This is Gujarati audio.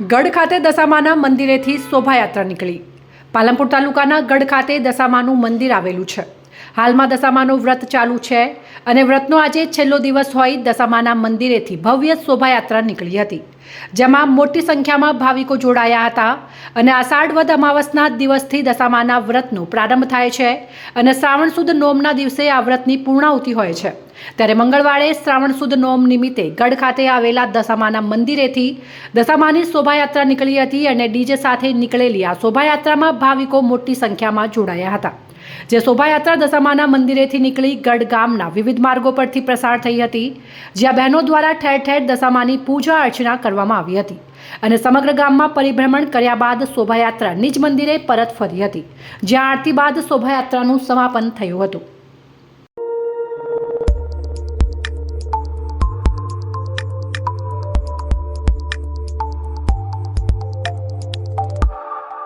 ગઢ ખાતે દશામાના મંદિરેથી શોભાયાત્રા નીકળી. પાલનપુર તાલુકાના ગઢ ખાતે દશામાનું મંદિર આવેલું છે. હાલમાં દશામાનું વ્રત ચાલુ છે અને વ્રતનો આજે છેલ્લો દિવસ હોય દશામાના મંદિરેથી ભવ્ય શોભાયાત્રા નીકળી હતી. જેમાં મોટી સંખ્યામાં ભાવિકો જોડાયા હતા અને આષાઢ વદ અમાવસના દિવસથી દશામાના વ્રતનો પ્રારંભ થાય છે અને શ્રાવણ સુદ નોમના દિવસે આ વ્રતની પૂર્ણાહુતિ હોય છે. ત્યારે મંગળવારે શ્રાવણ સુદ નોમ નિમિત્તે ગઢ ખાતે આવેલા દશામાના મંદિરેથી દશામાની શોભાયાત્રા નીકળી હતી અને ડીજે સાથે નીકળેલી આ શોભાયાત્રામાં ભાવિકો મોટી સંખ્યામાં જોડાયા હતા. જે શોભાયાત્રા દશામાના મંદિરેથી નીકળી ગઢ ગામના વિવિધ માર્ગો પરથી પ્રસાર થઈ હતી, જ્યાં બહેનો દ્વારા ઠેર ઠેર દશામાની પૂજા અર્ચના કરવામાં આવી હતી અને સમગ્ર ગામમાં પરિભ્રમણ કર્યા બાદ શોભાયાત્રા નિજ મંદિરે પરત ફરી હતી, જ્યાં આરતી બાદ શોભાયાત્રાનું સમાપન થયું હતું.